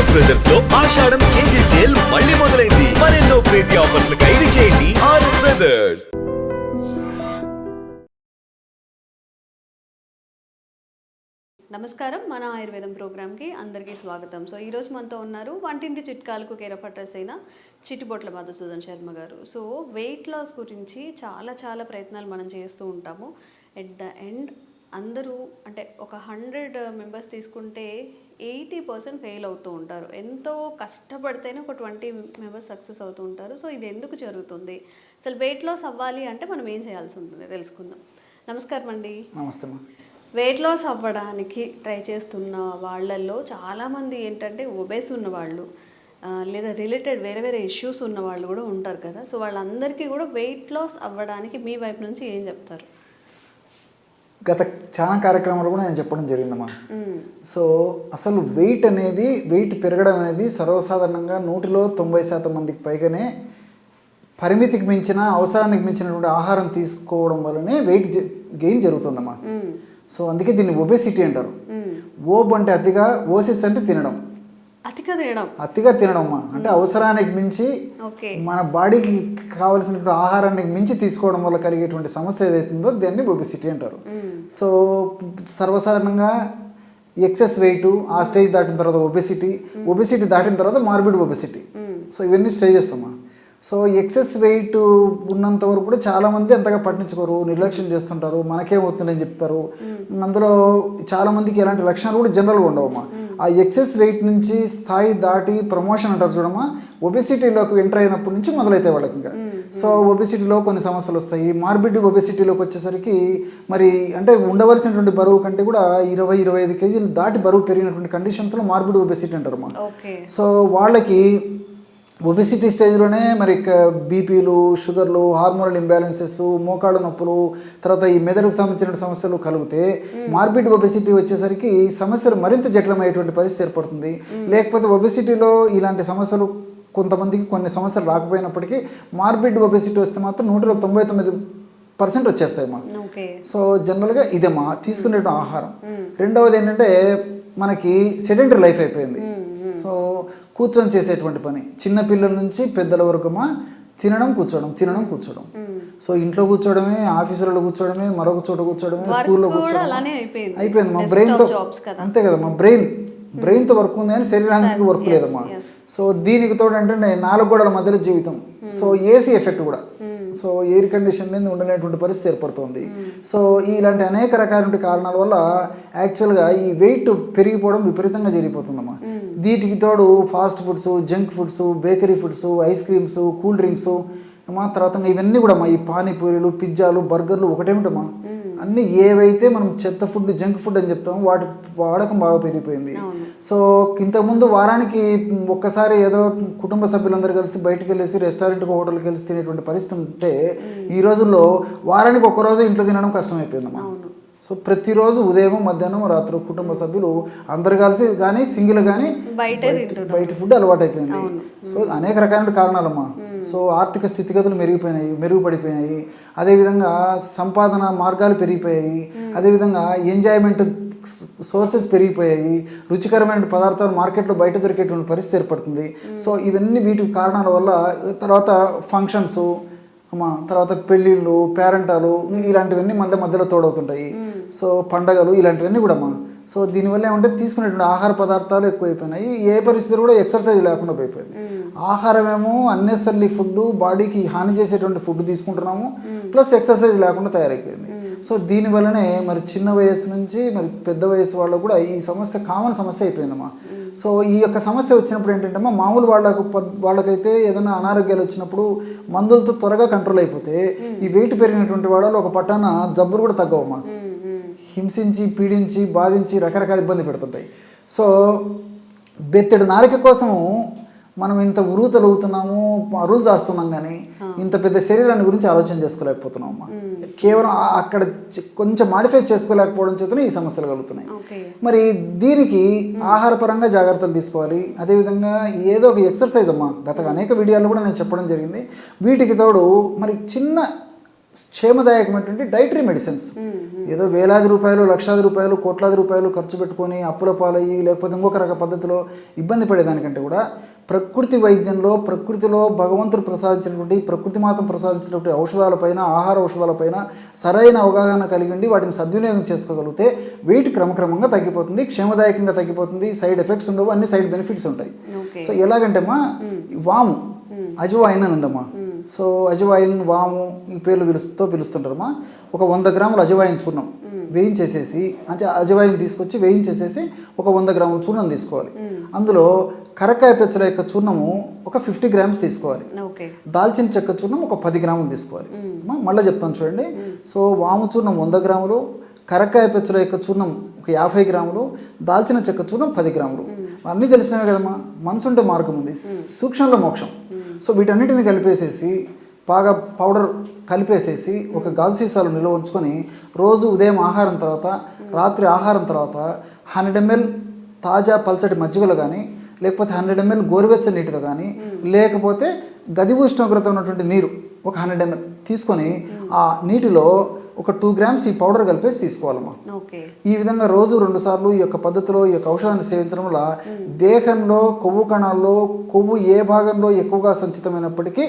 RS బ్రదర్స్లో Ashadam KG sale మళ్ళీ మొదలైంది. మరెన్నో క్రేజీ ఆఫర్స్ ఖైదు చేయండి ఆర్ఎస్ బ్రదర్స్ నమస్కారం. మన ఆయుర్వేదం ప్రోగ్రామ్కి అందరికీ స్వాగతం. సో ఈరోజు మనతో ఉన్నారు వంటింటి చిట్కాలకు కేరపట్టర్స్ అయిన చిట్టుబొట్ల మధుసూదన్ శర్మ గారు. సో వెయిట్ లాస్ గురించి చాలా చాలా ప్రయత్నాలు మనం చేస్తూ ఉంటాము. ఎట్ ద ఎండ్ అందరూ అంటే ఒక హండ్రెడ్ మెంబర్స్ తీసుకుంటే ఎయిటీ పర్సెంట్ ఫెయిల్ అవుతూ ఉంటారు. ఎంతో కష్టపడితేనే ఒక ట్వంటీ మెంబర్స్ సక్సెస్ అవుతూ ఉంటారు. సో ఇది ఎందుకు జరుగుతుంది? అసలు వెయిట్ లాస్ అవ్వాలి అంటే మనం ఏం చేయాల్సి ఉంటుంది? తెలుసుకుందాం. నమస్కారం అండి. నమస్తే వెయిట్ లాస్ అవ్వడానికి ట్రై చేస్తున్న వాళ్ళల్లో చాలామంది ఏంటంటే ఒబేస్ ఉన్న వాళ్ళు ఆ, లేదా రిలేటెడ్ వేరే వేరే ఇష్యూస్ ఉన్న వాళ్ళు కూడా ఉంటారు కదా. సో వాళ్ళందరికీ కూడా వెయిట్ లాస్ అవ్వడానికి మీ వైపు నుంచి ఏం చెప్తారు? గత చాలా కార్యక్రమాలు కూడా నేను చెప్పడం జరిగిందమ్మా మ్మ్. సో అసలు వెయిట్ అనేది వెయిట్ పెరగడం అనేది సర్వసాధారణంగా నూటిలో తొంభై శాతం మందికి పైగానే పరిమితికి మించిన అవసరానికి మించినటువంటి ఆహారం తీసుకోవడం వల్లనే వెయిట్ గెయిన్ జరుగుతుందమ్మా మ్మ్. సో అందుకే దీన్ని ఒబేసిటీ అంటారు. ఓబ్ అంటే అతిగా ఓసిస్ అంటే తినడం అతిగా తినడం. అతిగా తినడం అమ్మా అంటే అవసరానికి మించి మన బాడీకి కావలసినటువంటి ఆహారాన్ని మించి తీసుకోవడం వల్ల కలిగేటువంటి సమస్య ఏదైతుందో దాన్ని ఒబిసిటీ అంటారు. సో సర్వసాధారణంగా ఎక్సెస్ వెయిట్ ఆ స్టేజ్ దాటిన తర్వాత ఒబెసిటీ ఒబెసిటీ దాటిన తర్వాత మార్బిడ్ ఒబెసిటీ. సో ఇవన్నీ స్టేజెస్ అమ్మా. సో ఎక్సెస్ వెయిట్ ఉన్నంత వరకు కూడా చాలా మంది అంతగా పట్టించుకోరు నిర్లక్ష్యం చేస్తుంటారు మనకేం అవుతుందని చెప్తారు. అందులో చాలా మందికి ఎలాంటి లక్షణాలు కూడా జనరల్గా ఉండవమ్మా ఆ ఎక్సెస్ వెయిట్ నుంచి స్థాయి దాటి ప్రమోషన్ అంటారు చూడమ్మా ఒబెసిటీలోకి ఎంటర్ అయినప్పటి నుంచి మొదలైతాయి వాళ్ళకి ఇంకా. సో ఒబెసిటీలో కొన్ని సమస్యలు వస్తాయి. మార్బిడ్ ఒబెసిటీలోకి వచ్చేసరికి మరి అంటే ఉండవలసినటువంటి బరువు కంటే కూడా ఇరవై ఇరవై ఐదు కేజీలు దాటి బరువు పెరిగినటువంటి కండిషన్స్లో మార్బిడ్ ఒబెసిటీ అంటారు సో వాళ్ళకి ఒబెసిటీ స్టేజ్లోనే మరి బీపీలు షుగర్లు హార్మోనల్ ఇంబ్యాలెన్సెస్ మోకాళ్ళ నొప్పులు తర్వాత ఈ మెదడుకు సంబంధించిన సమస్యలు కలిగితే మార్బిడ్ ఒబెసిటీ వచ్చేసరికి సమస్యలు మరింత జటిలమయ్యేటువంటి పరిస్థితి ఏర్పడుతుంది. లేకపోతే ఒబెసిటీలో ఇలాంటి సమస్యలు కొంతమందికి కొన్ని సమస్యలు రాకపోయినప్పటికీ మార్బిడ్ ఒబెసిటీ వస్తే మాత్రం నూట తొంభై తొమ్మిది పర్సెంట్ వచ్చేస్తాయి మా ఓకే. సో జనరల్గా ఇదేమా తీసుకునే ఆహారం. రెండవది ఏంటంటే మనకి సెడెంటరీ లైఫ్ అయిపోయింది. సో కూర్చొని చేసేటువంటి పని. చిన్న పిల్లల నుంచి పెద్దల వరకుమా తినడం కూర్చోవడం తినడం కూర్చోవడం. సో ఇంట్లో కూర్చోవడమే ఆఫీసులలో కూర్చోవడమే మరొక చోట కూర్చోవడమే Work స్కూల్లో కూర్చోవడం అయిపోయింది. మా బ్రెయిన్తో. అంతే కదా మా బ్రెయిన్ బ్రెయిన్తో వర్క్ ఉంది కానీ శరీరానికి వర్క్ లేదమ్మా. సో దీనికి తోడు అంటే నాలుగు గోడల మధ్యలో జీవితం. సో ఏసీ ఎఫెక్ట్ కూడా. సో ఎయిర్ కండిషన్ మీద ఉండలేటువంటి పరిస్థితి ఏర్పడుతుంది. సో ఇలాంటి అనేక రకాలైన కారణాల వల్ల యాక్చువల్గా ఈ వెయిట్ పెరిగిపోవడం విపరీతంగా జరిగిపోతుందమ్మా. వీటికి తోడు fast foods junk foods bakery foods ice creams cool drinks మా తర్వాత ఇవన్నీ కూడా మా ఈ పానీపూరీలు పిజ్జాలు బర్గర్లు ఒకటేమిటమ్మా అన్ని ఏవైతే మనం చెత్త ఫుడ్ జంక్ ఫుడ్ అని చెప్తామో వాటి వాడకం బాగా పెరిగిపోయింది. సో ఇంతకుముందు వారానికి ఒక్కసారి ఏదో కుటుంబ సభ్యులందరూ కలిసి బయటకు వెళ్ళేసి రెస్టారెంట్కి హోటల్కి కలిసి తినేటువంటి పరిస్థితి ఉంటే ఈ రోజుల్లో వారానికి ఒక రోజు ఇంట్లో తినడం కష్టమైపోయిందమ్మా. సో ప్రతిరోజు ఉదయం మధ్యాహ్నం రాత్రి కుటుంబ సభ్యులు అందరు కలిసి కానీ సింగిల్ కానీ బయటే బయట ఫుడ్ అలవాటు అయిపోయింది సో అనేక రకాలైన కారణాలమ్మా. సో ఆర్థిక స్థితిగతులు మెరిగిపోయినాయి మెరుగుపడిపోయినాయి. అదేవిధంగా సంపాదన మార్గాలు పెరిగిపోయాయి. అదేవిధంగా ఎంజాయ్మెంట్ సోర్సెస్ పెరిగిపోయాయి. రుచికరమైన పదార్థాలు మార్కెట్లో బయట దొరికేటువంటి పరిస్థితి ఏర్పడుతుంది. సో ఇవన్నీ వీటి కారణాల వల్ల తర్వాత ఫంక్షన్స్ అమ్మా తర్వాత పెళ్ళిళ్ళు పేరెంటాలు ఇలాంటివన్నీ మళ్ళీ మధ్యలో తోడవుతుంటాయి. సో పండగలు ఇలాంటివన్నీ కూడా అమ్మా. సో దీనివల్ల ఏమంటే తీసుకునేటువంటి ఆహార పదార్థాలు ఎక్కువైపోయినాయి. ఏ పరిస్థితి కూడా ఎక్సర్సైజ్ లేకుండా అయిపోయింది ఆహారం ఏమో అన్నెసర్లీ ఫుడ్ బాడీకి హాని చేసేటువంటి ఫుడ్ తీసుకుంటున్నాము. ప్లస్ ఎక్సర్సైజ్ లేకుండా తయారైపోయింది. సో దీనివల్లనే మరి చిన్న వయసు నుంచి మరి పెద్ద వయసు వాళ్ళకు కూడా ఈ సమస్య కామన్ సమస్య అయిపోయిందమ్మా. సో ఈ యొక్క సమస్య వచ్చినప్పుడు ఏంటంటే మామూలు వాళ్ళకు వాళ్ళకైతే ఏదైనా అనారోగ్యాలు వచ్చినప్పుడు మందులతో త్వరగా కంట్రోల్ అయిపోతే ఈ వెయిట్ పెరిగినటువంటి వాళ్ళలో ఒక పట్టాన జబ్బులు కూడా తగ్గవమ్మా మ్మ్, మ్మ్. హింసించి పీడించి బాధించి రకరకాల ఇబ్బంది పెడుతుంటాయి. సో బెత్తెడు నారిక కోసము మనం ఇంత ఉరుతలు అవుతున్నాము అరువులు చేస్తున్నాం కానీ ఇంత పెద్ద శరీరాన్ని గురించి ఆలోచన చేసుకోలేకపోతున్నాం అమ్మా. కేవలం అక్కడ కొంచెం మాడిఫై చేసుకోలేకపోవడం చేతనే ఈ సమస్యలు కలుగుతున్నాయి. మరి దీనికి ఆహారపరంగా జాగ్రత్తలు తీసుకోవాలి. అదేవిధంగా ఏదో ఒక ఎక్సర్సైజ్ అమ్మా. గత అనేక వీడియోల్లో కూడా నేను చెప్పడం జరిగింది. వీటికి తోడు మరి చిన్న క్షేమదాయకమైనటువంటి డైటరీ మెడిసిన్స్ ఏదో వేలాది రూపాయలు లక్షాది రూపాయలు కోట్లాది రూపాయలు ఖర్చు పెట్టుకొని అప్పుల పాలయ్యి లేకపోతే ఇంకొక రక పద్ధతిలో ఇబ్బంది పడేదానికంటే కూడా ప్రకృతి వైద్యంలో ప్రకృతిలో భగవంతుడు ప్రసాదించినటువంటి ప్రకృతి మాతం ప్రసాదించినటువంటి ఔషధాలపైన ఆహార ఔషధాలపైన సరైన అవగాహన కలిగి ఉండి వాటిని సద్వినియోగం చేసుకోగలిగితే వెయిట్ క్రమక్రమంగా తగ్గిపోతుంది క్షేమదాయకంగా తగ్గిపోతుంది సైడ్ ఎఫెక్ట్స్ ఉండవు అన్ని సైడ్ బెనిఫిట్స్ ఉంటాయి. సో ఎలాగంటే అమ్మా వాము అజవాయిన్ అని ఉందమ్మా సో అజవాయిన్ వాము ఈ పేర్లు పిలుస్తూ పిలుస్తుంటారమ్మా. ఒక వంద గ్రాముల అజవాయిన్ చూర్ణం వేయించేసేసి అంటే అజవాయిన్ తీసుకొచ్చి వేయించేసేసి ఒక వంద గ్రాముల చూర్ణం తీసుకోవాలి. అందులో కరక్కాయ పెచ్చల యొక్క చూర్ణము ఒక ఫిఫ్టీ గ్రామ్స్ తీసుకోవాలి. దాల్చిన చెక్క చూర్ణం ఒక పది గ్రాములు తీసుకోవాలి. అమ్మా, మళ్ళీ చెప్తాను చూడండి. సో వాము చూర్ణం వంద గ్రాములు కరక్కాయ పెచ్చల యొక్క చూర్ణం ఒక యాభై గ్రాములు దాల్చిన చెక్క చూర్ణం పది గ్రాములు. అన్నీ తెలిసినవే కదమ్మా? మనసు ఉంటే మార్గం ఉంది. సూక్ష్మంలో మోక్షం. సో వీటన్నిటిని కలిపేసేసి బాగా పౌడర్ కలిపేసేసి ఒక గాజు సీసాలో నిల్వ ఉంచుకొని రోజు ఉదయం ఆహారం తర్వాత రాత్రి ఆహారం తర్వాత హండ్రెడ్ ఎంఎల్ తాజా పల్చటి మజ్జిగలో కానీ లేకపోతే హండ్రెడ్ ఎంఎల్ గోరువెచ్చని నీటితో కానీ లేకపోతే గది ఉష్ణోగ్రత ఉన్నటువంటి నీరు ఒక హండ్రెడ్ ఎంఎల్ తీసుకొని ఆ నీటిలో ఒక టూ గ్రామ్స్ ఈ పౌడర్ కలిపేసి తీసుకోవాలమ్మా. ఈ విధంగా రోజు రెండు సార్లు ఈ యొక్క పద్ధతిలో ఈ యొక్క ఔషధాన్ని సేవించడం వల్ల దేహంలో కొవ్వు కణాల్లో కొవ్వు ఏ భాగంలో ఎక్కువగా సంచితమైనప్పటికీ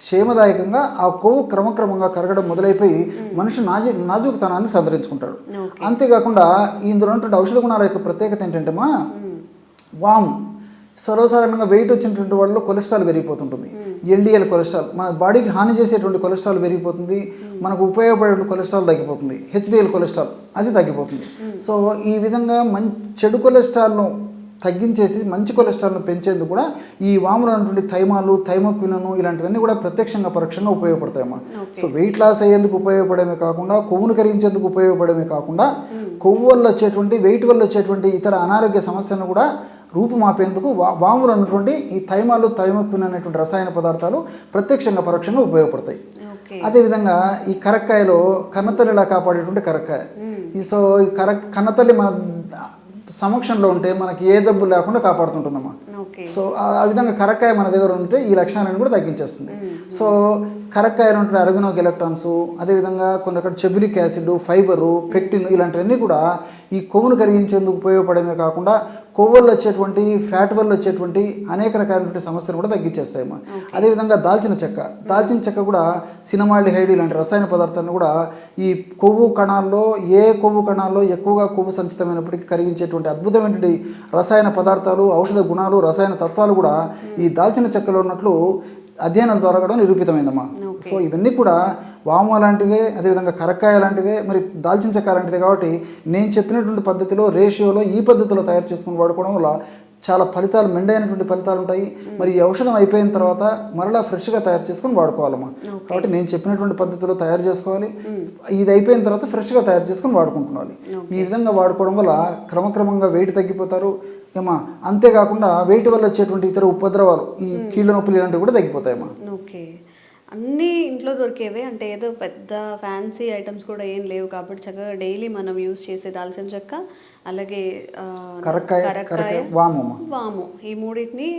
క్షేమదాయకంగా ఆ కొవ్వు క్రమక్రమంగా కరగడం మొదలైపోయి మనిషి నాజు నాజూకుతనాన్ని సంతరించుకుంటాడు. అంతేకాకుండా ఇందులో ఉన్నటువంటి ఔషధ గుణాల యొక్క ప్రత్యేకత ఏంటంటే మా వాము. సర్వసాధారణంగా వెయిట్ వచ్చినటువంటి వాళ్ళలో కొలెస్ట్రాల్ పెరిగిపోతుంటుంది. LDL cholesterol. మన బాడీకి హాని చేసేటువంటి కొలెస్ట్రాల్ పెరిగిపోతుంది. మనకు ఉపయోగపడే కొలెస్ట్రాల్ తగ్గిపోతుంది. హెచ్డిఎల్ కొలెస్ట్రాల్ అది తగ్గిపోతుంది. సో ఈ విధంగా మం చెడు కొలెస్ట్రాల్ను తగ్గించేసి మంచి కొలెస్ట్రాల్ను పెంచేందుకు కూడా ఈ వాములో ఉన్నటువంటి థైమాలు థైమోక్వినను ఇలాంటివన్నీ కూడా ప్రత్యక్షంగా పరోక్షంగా ఉపయోగపడతాయమ్మా. సో వెయిట్ లాస్ అయ్యేందుకు ఉపయోగపడమే కాకుండా కొవ్వును కరిగించేందుకు ఉపయోగపడమే కాకుండా కొవ్వు వల్ల వచ్చేటువంటి వెయిట్ వల్ల వచ్చేటువంటి ఇతర అనారోగ్య సమస్యలను కూడా రూపుమాపేందుకు వా వాములో ఉన్నటువంటి ఈ థైమాలు థైమోక్విన్ అనేటువంటి రసాయన పదార్థాలు ప్రత్యక్షంగా పరోక్షంగా ఉపయోగపడతాయి. అదేవిధంగా ఈ కరక్కాయలో కన్నతల్లిలా కాపాడేటువంటి కరక్కాయ. ఈ సో ఈ కర కన్నతల్లి మన సమక్షంలో ఉంటే మనకి ఏ జబ్బు లేకుండా కాపాడుతుంటుందమ్మా. సో ఆ విధంగా కరక్కాయ మన దగ్గర ఉంటే ఈ లక్షణాలను కూడా తగ్గించేస్తుంది. సో కరక్కాయలో ఉంటే అరబినోక్ ఎలక్ట్రాన్స్ అదేవిధంగా కొన్ని చెబులిక్ యాసిడ్ ఫైబరు పెక్టిన్ ఇలాంటివన్నీ కూడా ఈ కొవ్వును కరిగించేందుకు ఉపయోగపడమే కాకుండా కొవ్వుల్లో వచ్చేటువంటి ఫ్యాట్ వల్ల వచ్చేటువంటి అనేక రకాలైనటువంటి సమస్యలు కూడా తగ్గించేస్తాయమ్మా. అదేవిధంగా దాల్చిన చెక్క. దాల్చిన చెక్క కూడా సినమాల్డిహైడ్ ఇలాంటి రసాయన పదార్థాలను కూడా ఈ కొవ్వు కణాల్లో ఏ కొవ్వు కణాల్లో ఎక్కువగా కొవ్వు సంచితమైనప్పటికీ కరిగించేటువంటి అద్భుతమైనటువంటి రసాయన పదార్థాలు ఔషధ గుణాలు రసాయన తత్వాలు కూడా ఈ దాల్చిన చెక్కలో ఉన్నట్లు అధ్యయనాల ద్వారా కూడా నిరూపితమైందమ్మా. సో ఇవన్నీ కూడా వాము లాంటిదే అదేవిధంగా కరక్కాయ లాంటిదే మరి దాల్చిన చెక్క లాంటిదే కాబట్టి నేను చెప్పినటువంటి పద్ధతిలో రేషియోలో ఈ పద్ధతిలో తయారు చేసుకుని వాడుకోవడం వల్ల చాలా ఫలితాలు మెండైనటువంటి ఫలితాలు ఉంటాయి. మరి ఈ ఔషధం అయిపోయిన తర్వాత మరలా ఫ్రెష్గా తయారు చేసుకొని వాడుకోవాలమ్మా. కాబట్టి నేను చెప్పినటువంటి పద్ధతిలో తయారు చేసుకోవాలి. ఇది అయిపోయిన తర్వాత ఫ్రెష్గా తయారు చేసుకొని వాడుకుంటున్నాను. ఈ విధంగా వాడుకోవడం వల్ల క్రమక్రమంగా వెయిట్ తగ్గిపోతారు. ఏమా అంతేకాకుండా వెయిట్ వల్ల వచ్చేటువంటి ఇతర ఉపద్రవాలు ఈ కీళ్ళ నొప్పులు ఇలాంటివి కూడా తగ్గిపోతాయమ్మా. ఓకే. అన్నీ ఇంట్లో దొరికేవే. అంటే ఏదో పెద్ద ఫ్యాన్సీ ఐటమ్స్ కూడా ఏం లేవు కాబట్టి చక్కగా డైలీ మనం యూస్ చేసే దాల్చిన చెక్క అలాగే కరక్కాయ వామమ్మ వాము. ఈ మూడింటిని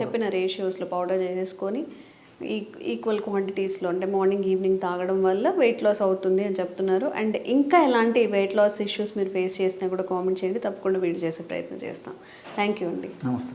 చెప్పిన రేషియోస్లో పౌడర్ చేసేసుకొని ఈక్వల్ క్వాంటిటీస్లో అంటే మార్నింగ్ ఈవినింగ్ తాగడం వల్ల వెయిట్ లాస్ అవుతుంది అని చెప్తున్నారు. అండ్ ఇంకా ఎలాంటి వెయిట్ లాస్ ఇష్యూస్ మీరు ఫేస్ చేసినా కూడా కామెంట్ చేయండి. తప్పకుండా వీడియో చేసే ప్రయత్నం చేస్తాం. థ్యాంక్ యూ అండి. నమస్తే.